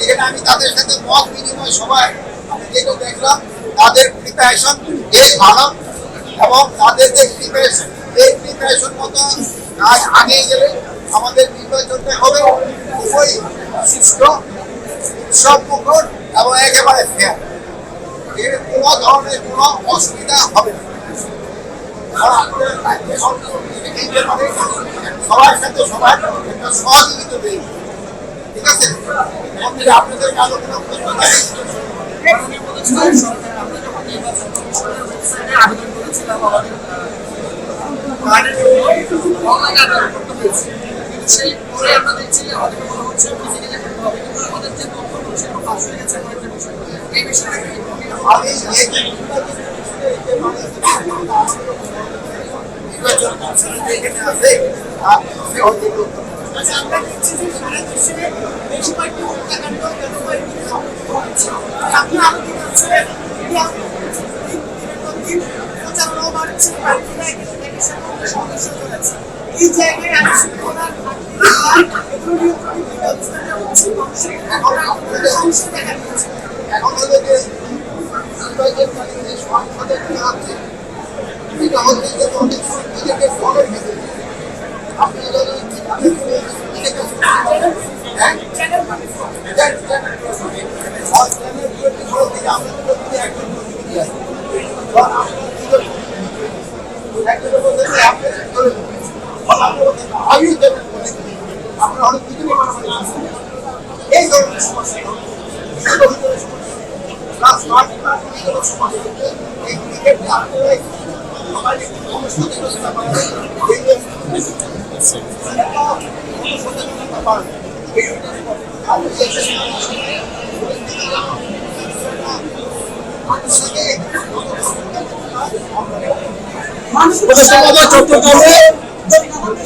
এখানে আমি তাদের সাথে মত বিনিময় সবাই আমি যেটা দেখলাম তাদের প্রিপারেশন বেশ ভালো এবং তাদের যে প্রিপারেশন এই প্রিপারেশন মতো কাজ আগে গেলে আমাদের নির্বাচনটা হবে। খুবই সুষ্ঠু উৎসব এবং একেবারে ফেয়ার এর কোনো ধরনের কোনো অসুবিধা হবে না। সবার সাথে সবার একটা সহযোগিতা দেই ঠিক আছে? আবেদন করেছিলাম আমাদের আবেদন করতে হয়েছে সেই পরে আমরা যে আমাদেরকে বলা হচ্ছে আমাদের যে তথ্য ফাঁস হয়ে গেছে এমন একটা বিষয় নির্বাচন কমিশনের যে এখানে আছে আপনি আচ্ছা এই জায়গায় আইন শৃঙ্খলার ঘাটতি উচিত মানুষের দেখা দিয়েছে আমিও চ্যানেল প্রতিনিধি আপনার অনেক দুজনই এই ধরনের সমস্যা। মানুষ চট্টগ্রামে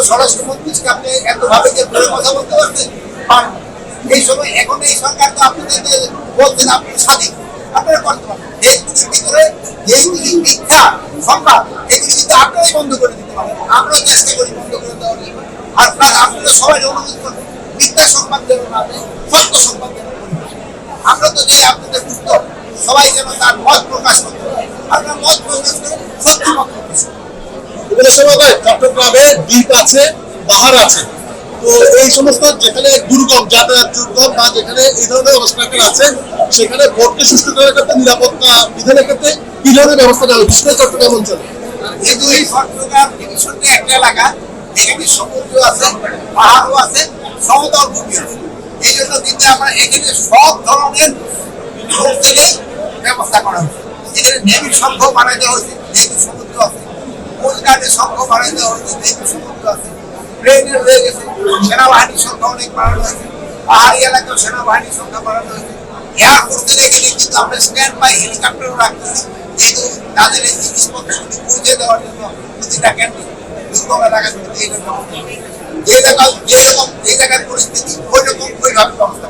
কিন্তু স্বরাষ্ট্রমন্ত্রীকে আপনি এত ভাবে যে ধরে কথা বলতে পারতেন পারেন এই সময় এখন এই সরকার তো আপনাদের বলছেন, আপনি স্বাধীন। আপনারা করতে পারেন। দেশগুলির ভিতরে যেগুলি মিথ্যা সংবাদ এগুলি কিন্তু আপনারাই বন্ধ করে দিতে পারেন। আমরাও চেষ্টা করি বন্ধ করে দেওয়ার জন্য। আর প্লাস আপনারা সবাই অনুরোধ করেন মিথ্যা সংবাদ যেন না সত্য সংবাদ যেন আমরা তো চাই আপনাদের সুস্থ সবাই যেন তার মত প্রকাশ করতে পারে। আপনার মত প্রকাশ করে সত্য মত প্রকাশ চট্টগ্রামে দ্বীপ আছে, পাহাড় আছে। তো এই সমস্ত যেখানে দুর্গম, যাতায়াত দুর্গম বা যেখানে এই ধরনের অবস্থান আছে, সেখানে ভোটকে সুষ্ঠু করার ক্ষেত্রে, নিরাপত্তা বিধানের ক্ষেত্রে কি ধরনের ব্যবস্থা নেওয়া? বিশেষ করে চট্টগ্রাম অঞ্চলে। যেহেতু এই চট্টগ্রাম ডিভিশনটি একটা এলাকা, এখানে সমুদ্র আছে, পাহাড়ও আছে, সমতল ভূমি আছে। এই জন্য কিন্তু আমরা এখানে সব ধরনের ব্যবস্থা করা হয়েছে। এখানে নেভি সংঘ দেওয়া হয়েছে। কোস্ট গার্ডের সংঘ দেওয়া হয়েছে সমুদ্র আছে। ট্রেনের হয়ে গেছে। সেনাবাহিনীর সংখ্যা অনেক বাড়ানো হয়েছে। পাহাড়ি এলাকায় সেনাবাহিনীর সংখ্যা বাড়ানো হয়েছে। এয়ারপোর্টে গেলে কিন্তু আমরা স্ট্যান্ড বাই হেলিকপ্টারও রাখতেছি যেহেতু তাদের এই জিনিসপত্রগুলি পৌঁছে দেওয়ার জন্য প্রতিটা কেন্দ্রে দুর্গম এলাকাগুলিতে এই যে যেরকম যে জায়গার পরিস্থিতি, ওই রকম ওইভাবে ব্যবস্থা।